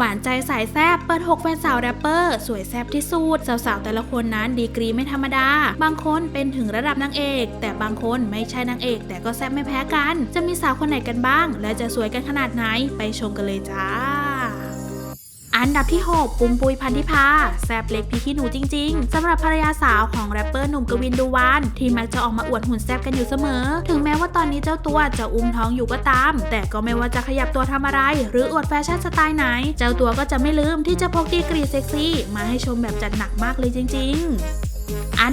หวานใจสายแซบเปิดหกแฟนสาวแรปเปอร์สวยแซบที่สุดสาวๆแต่ละคนนั้นดีกรีไม่ธรรมดา บางคนเป็นถึงระดับนางเอก แต่บางคนไม่ใช่นางเอก แต่ก็แซบไม่แพ้กัน จะมีสาวคนไหนกันบ้าง และจะสวยกันขนาดไหนไปชมกันเลยจ้า อันดับที่ 6 ปุ้มปุยพันธิพาแซบเล็กพี่ขี้หนูจริงๆสำหรับภรรยาสาวของแรปเปอร์หนุ่มกวินดูวานที่มักจะออกมาอวดหุ่นแซบกันอยู่เสมอ ถึงแม้ว่าตอนนี้เจ้าตัวจะอุ้มท้องอยู่ก็ตาม แต่ก็ไม่ว่าจะขยับตัวทำอะไร หรืออวดแฟชั่นสไตล์ไหน เจ้าตัวก็จะไม่ลืมที่จะพกดีกรีเซ็กซี่ มาให้ชมแบบจัดหนักมากเลยจริง ๆ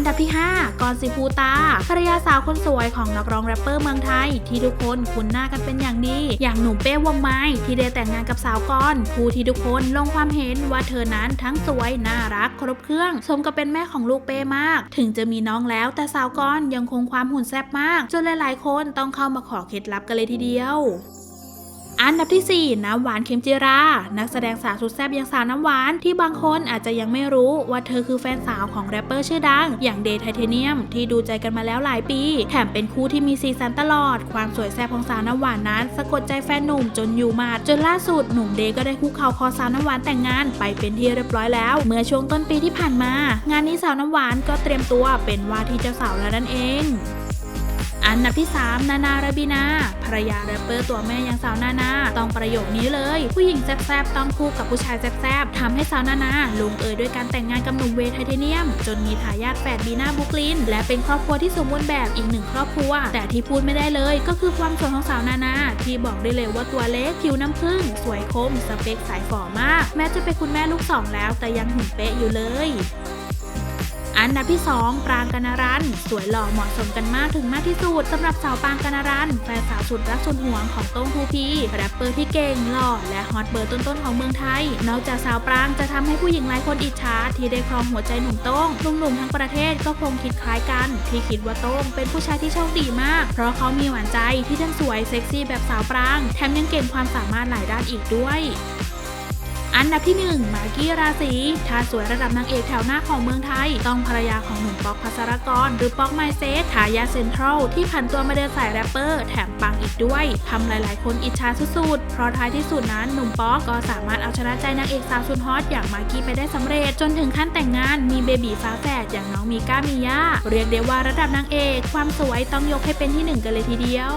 ดับที่ 5 กอนสิภูตา ภรรยาสาวคนสวยของนักร้องแรปเปอร์เมืองไทย ที่ทุกคนคุ้นหน้ากันเป็นอย่างดี อย่างหนุ่มเป้วงไม้ที่ได้แต่งงานกับสาวกอนผู้ที่ทุกคนลงความเห็นว่าเธอนั้นทั้งสวย น่ารัก ครบเครื่อง สมกับเป็นแม่ของลูกเป้มาก ถึงจะมีน้องแล้วแต่สาวกอนยังคงความหุ่นแซ่บมาก จนหลายๆ คนต้องเข้ามาขอเคล็ดลับกันเลยทีเดียว อันดับที่ 4 น้ำหวานเข็มจิรา นักแสดงสาวสุดแซ่บอย่างสาวน้ำหวานที่บางคนอาจจะยังไม่รู้ว่าเธอคือแฟนสาวของแรปเปอร์ชื่อดัง อย่างเดย์ไทเทเนียมที่ดูใจกันมาแล้วหลายปี แถมเป็นคู่ที่มีซีซันตลอด ความสวยแซ่บของสาวน้ำหวานนั้น สะกดใจแฟนหนุ่มจนอยู่มาจนล่าสุดหนุ่มเดย์ก็ได้คุกเขาคอสาวน้ำหวานแต่งงานไปเป็นที่เรียบร้อยแล้ว เมื่อช่วงต้นปีที่ผ่านมา งานนี้สาวน้ำหวานก็เตรียมตัวเป็นว่าที่เจ้าสาวแล้วนั่นเอง อันดับที่ 3 นานาราบีนาภรรยาแรปเปอร์ตัวแม่อย่างสาวนานาต้องประโยคนี้เลย ผู้หญิงแซ่บๆต้องคู่กับผู้ชายแซ่บๆทำให้สาวนานาลงเอยด้วยการแต่งงานกับหนุ่มเวย์ไทเทเนียม จนมีทายาทแฝดบีนาบุกลิน และเป็นครอบครัวที่สมบูรณ์แบบอีกหนึ่งครอบครัว แต่ที่พูดไม่ได้เลยก็คือความสวยของสาวนานา ที่บอกได้เลยว่าตัวเล็กผิวน้ำผึ้งสวยคม สเปคสายฝ่อมาก แม้จะเป็นคุณแม่ลูกสองแล้วแต่ยังหุ่นเป๊ะอยู่เลย อันดับที่ 2 ปรางกนรันสวยหล่อเหมาะสมกันมากถึงมากที่สุดสำหรับสาวปรางกนรันแฟนสาวสุดรักสุดหวงของโต้งทูพีแรปเปอร์ที่เก่งหล่อและฮอตเบอร์ต้นๆของเมืองไทย นอกจากสาวปรางจะทำให้ผู้หญิงหลายคนอิจฉาที่ได้ครองหัวใจหนุ่มโต้งหนุ่มๆทั้งประเทศก็คงคิดคล้ายกัน ที่คิดว่าโต้งเป็นผู้ชายที่โชคดีมาก เพราะเขามีหวานใจที่ทั้งสวยเซ็กซี่แบบสาวปราง แถมยังเก่งความสามารถหลายด้านอีกด้วย อันดับที่ 1 มากกี้ราศีถ้าสวยระดับนางเอกแถวหน้าของเมืองไทย ต้องภรรยาของหนุ่มป๊อกพัสรกร หรือป๊อกไมเซสทายาเซ็นทรัลที่ผันตัวมาเดินสายแรปเปอร์แถมปังอีกด้วยทำหลายๆ คนอิจฉาสุดๆ เพราะท้ายที่สุดนั้นหนุ่มป๊อกก็สามารถเอาชนะใจนางเอกสาวสุดฮอตอย่างมากกี้ไปได้สำเร็จ จนถึงขั้นแต่งงานมีเบบีฟ้าแฝดอย่างน้องมีก้ามีย่าเรียกได้ว่าระดับนางเอก ความสวยต้องยกให้เป็นที่หนึ่งกันเลยทีเดียว